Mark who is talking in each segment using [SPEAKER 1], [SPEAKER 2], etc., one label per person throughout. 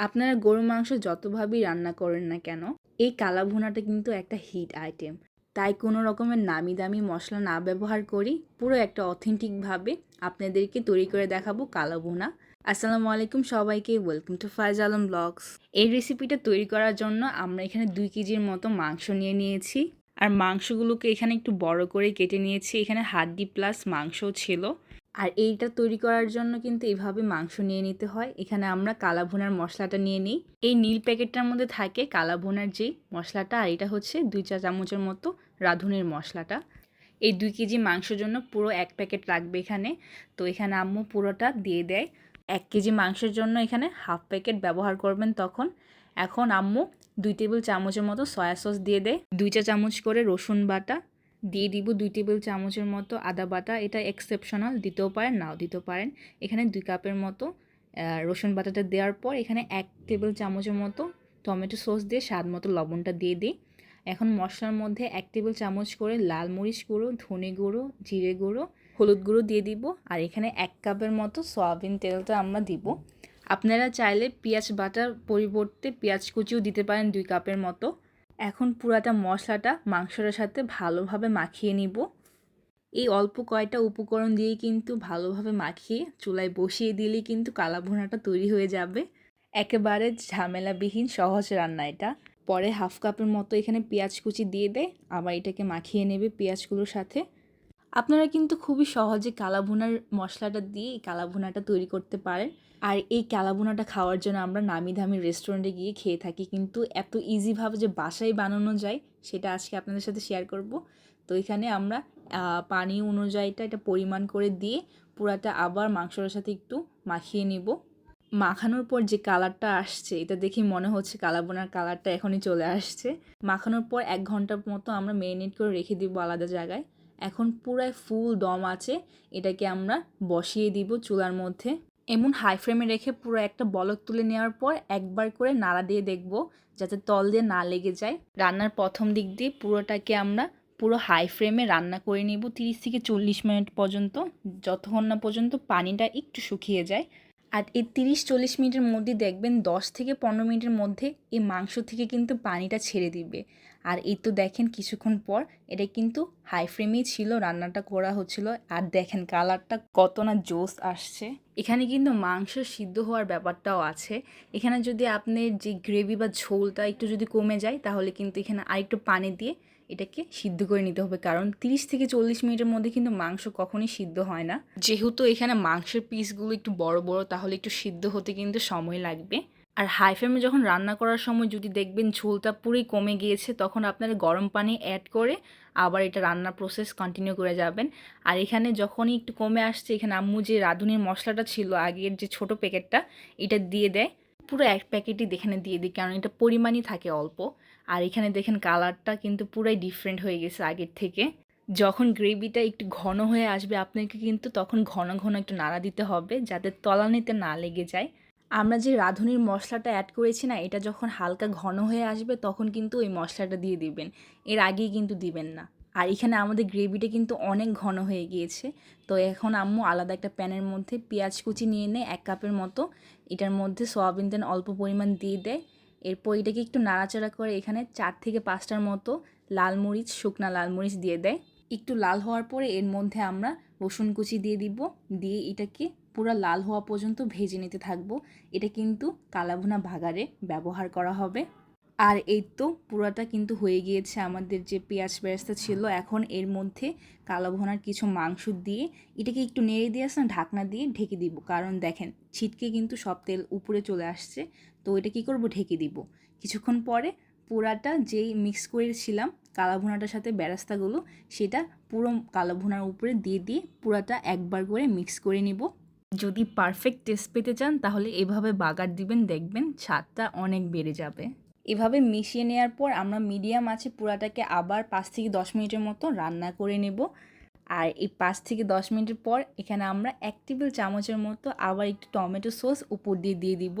[SPEAKER 1] আপনারা গরু মাংস যতভাবেই রান্না করেন না কেন, এই কালা ভুনাটা কিন্তু একটা হিট আইটেম তাই কোনো রকমের নামি দামি মশলা না ব্যবহার করি পুরো একটা অথেন্টিকভাবে আপনাদেরকে তৈরি করে দেখাবো কালা ভুনা আসসালামু আলাইকুম সবাইকে welcome to Faiz Alam blogs এই রেসিপিটা তৈরি করার জন্য আমরা এখানে দুই কেজির মতো মাংস নিয়ে নিয়েছি। আর মাংসগুলোকে এখানে একটু বড় করে কেটে নিয়েছি। এখানে হাড্ডি প্লাস মাংসও ছিল। আর এইটা তৈরি করার জন্য কিন্তু এইভাবে মাংস নিয়ে নিতে হয়। এখানে আমরা কালা ভুনার মশলাটা নিয়ে নিই। এই নীল প্যাকেটটার মধ্যে থাকে কালা ভুনার যেই মশলাটা, আর এটা হচ্ছে দুই চা চামচের মতো রাঁধুনির মশলাটা। এই দুই কেজি মাংসের জন্য পুরো এক প্যাকেট লাগবে এখানে। তো এখানে আম্মু পুরোটা দিয়ে দেয়। এক কেজি মাংসের জন্য এখানে হাফ প্যাকেট ব্যবহার করবেন তখন। এখন আম্মু দুই টেবিল চামচের মতো সয়া সস দিয়ে দেয়। দুই চা চামচ করে রসুন বাটা দিয়ে দিব দুই টেবিল চামচের মতো আদা বাটা। এটা এক্সেপশনাল দিতেও পারেন, নাও দিতেও পারেন। এখানে দুই কাপের মতো রসুন বাটাটা দেওয়ার পর এখানে এক টেবিল চামচের মতো টমেটো সস দিয়ে স্বাদ মতো লবণটা দিয়ে দিই। এখন মশলার মধ্যে এক টেবিল চামচ করে লাল মরিচ গুঁড়ো, ধনে গুঁড়ো, জিরে গুঁড়ো, হলুদ গুঁড়ো দিয়ে দিব। আর এখানে এক কাপের মতো সয়াবিন তেলটা আমরা দিব। আপনারা চাইলে পেঁয়াজ বাটার পরিবর্তে পেঁয়াজ কুচিও দিতে পারেন দুই কাপের মতো। এখন পুরাটা মশলাটা মাংসটার সাথে ভালোভাবে মাখিয়ে নিব। এই অল্প কয়টা উপকরণ দিয়ে কিন্তু ভালোভাবে মাখিয়ে চুলায় বসিয়ে দিলেই কিন্তু কালা ভুনাটা তৈরি হয়ে যাবে। একেবারে ঝামেলাবিহীন সহজ রান্না এটা। পরে হাফ কাপের মতো এখানে পেঁয়াজ কুচি দিয়ে দেয় আবার এটাকে মাখিয়ে নেবে পেঁয়াজগুলোর সাথে। আপনারা কিন্তু খুবই সহজে কালাভুনার মশলাটা দিয়ে এই কালাভুনাটা তৈরি করতে পারেন। আর এই কালাভুনাটা খাওয়ার জন্য আমরা নামি দামি রেস্টুরেন্টে গিয়ে খেয়ে থাকি। কিন্তু এত ইজিভাবে যে বাসায় বানানো যায়, সেটা আজকে আপনাদের সাথে শেয়ার করব। তো এখানে আমরা পানি অনুযায়ীটা এটা পরিমাণ করে দিয়ে পুরাটা আবার মাংসটার সাথে একটু মাখিয়ে নিব। মাখানোর পর যে কালারটা আসছে, এটা দেখি মনে হচ্ছে কালাবোনার কালারটা এখনই চলে আসছে। মাখানোর পর এক ঘণ্টার মতো আমরা মেরিনেট করে রেখে দিব আলাদা জায়গায়। এখন পুরাই ফুল দম আছে, এটাকে আমরা বসিয়ে দিব চুলার মধ্যে। এমন হাই ফ্লেমে রেখে পুরো একটা বলক তুলে নেওয়ার পর একবার করে নাড়া দিয়ে দেখব, যাতে তল দিয়ে না লেগে যায়। রান্নার প্রথম দিক দিয়ে পুরোটাকে আমরা পুরো হাই ফ্লেমে রান্না করে নিব তিরিশ থেকে চল্লিশ মিনিট পর্যন্ত, যতক্ষণ না পর্যন্ত পানিটা একটু শুকিয়ে যায়। আর এই তিরিশ চল্লিশ মিনিটের মধ্যে দেখবেন দশ থেকে পনেরো মিনিটের মধ্যে এই মাংস থেকে কিন্তু পানিটা ছেড়ে দিবে। আর এই তো দেখেন কিছুক্ষণ পর এটা কিন্তু হাই ফ্লেমেই ছিল, রান্নাটা করা হচ্ছিল। আর দেখেন কালারটা কত না জোস আসছে। এখানে কিন্তু মাংস সিদ্ধ হওয়ার ব্যাপারটাও আছে। এখানে যদি আপনার যে গ্রেভি বা ঝোলটা একটু যদি কমে যায়, তাহলে কিন্তু এখানে আরেকটু পানি দিয়ে এটাকে সিদ্ধ করে নিতে হবে। কারণ তিরিশ থেকে চল্লিশ মিনিটের মধ্যে কিন্তু মাংস কখনই সিদ্ধ হয় না। যেহেতু এখানে মাংসের পিসগুলো একটু বড় বড়, তাহলে একটু সিদ্ধ হতে কিন্তু সময় লাগবে। আর হাই ফ্লেমে যখন রান্না করার সময় যদি দেখবেন ঝোলটা পুরোই কমে গিয়েছে, তখন আপনারা গরম পানি অ্যাড করে আবার এটা রান্নার প্রসেস কন্টিনিউ করে যাবেন। আর এখানে যখনই একটু কমে আসছে, এখানে আম্মু যে রাঁধুনির মশলাটা ছিল, আগের যে ছোট প্যাকেটটা এটা দিয়ে দেয়। পুরো এক প্যাকেটই এখানে দিয়ে দিই, কারণ এটা পরিমাণই থাকে অল্প। আর এখানে দেখেন কালারটা কিন্তু পুরাই ডিফারেন্ট হয়ে গেছে আগের থেকে। যখন গ্রেভিটা একটু ঘন হয়ে আসবে, আপনাকে কিন্তু তখন ঘন ঘন একটু নাড়া দিতে হবে, যাতে তলানিতে না লেগে যায়। আমরা যে রাঁধুনির মশলাটা অ্যাড করেছি না, এটা যখন হালকা ঘন হয়ে আসবে, তখন কিন্তু ওই মশলাটা দিয়ে দিবেন। এর আগেই কিন্তু দিবেন না। আর এখানে আমাদের গ্রেভিটা কিন্তু অনেক ঘন হয়ে গিয়েছে। তো এখন আম্মু আলাদা একটা প্যানের মধ্যে পেঁয়াজ কুচি নিয়ে নেয় এক কাপের মতো, এটার মধ্যে সয়াবিন তেল অল্প পরিমাণ দিয়ে দেয়। এরপর এটাকে একটু নাড়াচাড়া করে এখানে চার থেকে পাঁচটার মতো লাল মরিচ, শুকনা লাল মরিচ দিয়ে দেয়। একটু লাল হওয়ার পরে এর মধ্যে আমরা রসুন কুচি দিয়ে দিব। দিয়ে এটাকে পুরো লাল হওয়া পর্যন্ত ভেজে নিতে থাকব। এটা কিন্তু কালাভুনা ভাগারে ব্যবহার করা হবে। আর এই তো পুরাটা কিন্তু হয়ে গিয়েছে আমাদের যে পেঁয়াজ বেরেস্তা ছিল। এখন এর মধ্যে কালাভুনার কিছু মাংস দিয়ে এটাকে একটু নেড়ে দিয়ে আসলাম, ঢাকনা দিয়ে ঢেকে দিব। কারণ দেখেন, ছিটকে কিন্তু সব তেল উপরে চলে আসছে। তো এটা কী করব? ঢেকে দিব। কিছুক্ষণ পরে পুরাটা যেই মিক্স করেছিলাম কালাভুনাটার সাথে বেরাস্তাগুলো, সেটা পুরো কালাভুনার উপরে দিয়ে দিয়ে পুরাটা একবার করে মিক্স করে নিব। যদি পারফেক্ট টেস্ট পেতে চান, তাহলে এভাবে বাগার দিবেন, দেখবেন স্বাদটা অনেক বেড়ে যাবে। এভাবে মিশিয়ে নেওয়ার পর আমরা মিডিয়াম আছে, পুরাটাকে আবার পাঁচ থেকে দশ মিনিটের মতো রান্না করে নেব। আর এই পাঁচ থেকে দশ মিনিটের পর এখানে আমরা এক টেবিল চামচের মতো আবার একটু টমেটো সস উপর দিয়ে দিয়ে দিব।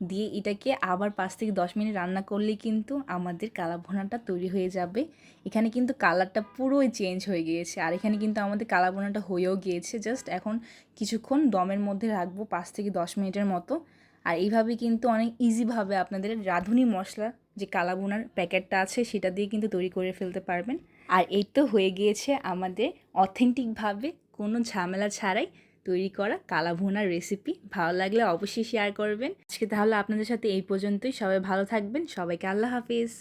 [SPEAKER 1] দিয়ে এটাকে আবার পাঁচ থেকে দশ মিনিট রান্না করলেই কিন্তু আমাদের কালা ভোনাটা তৈরি হয়ে যাবে। এখানে কিন্তু কালারটা পুরোই চেঞ্জ হয়ে গিয়েছে। আর এখানে কিন্তু আমাদের কালা ভোনাটা হয়েও গিয়েছে। জাস্ট এখন কিছুক্ষণ দমের মধ্যে রাখব পাঁচ থেকে দশ মিনিটের মতো। আর এইভাবে কিন্তু অনেক ইজিভাবে আপনাদের রাঁধুনি মশলা যে কালাভুনার প্যাকেটটা আছে সেটা দিয়ে কিন্তু তৈরি করে ফেলতে পারবেন। আর এই তো হয়ে গিয়েছে আমাদের অথেন্টিকভাবে কোনো ঝামেলা ছাড়াই তৈরি করা কালা ভুনার রেসিপি ভালো লাগলে অবশ্যই শেয়ার করবেন। আজকে তাহলে আপনাদের সাথে এই পর্যন্তই। সবাই ভালো থাকবেন। সবাইকে আল্লাহ হাফিজ।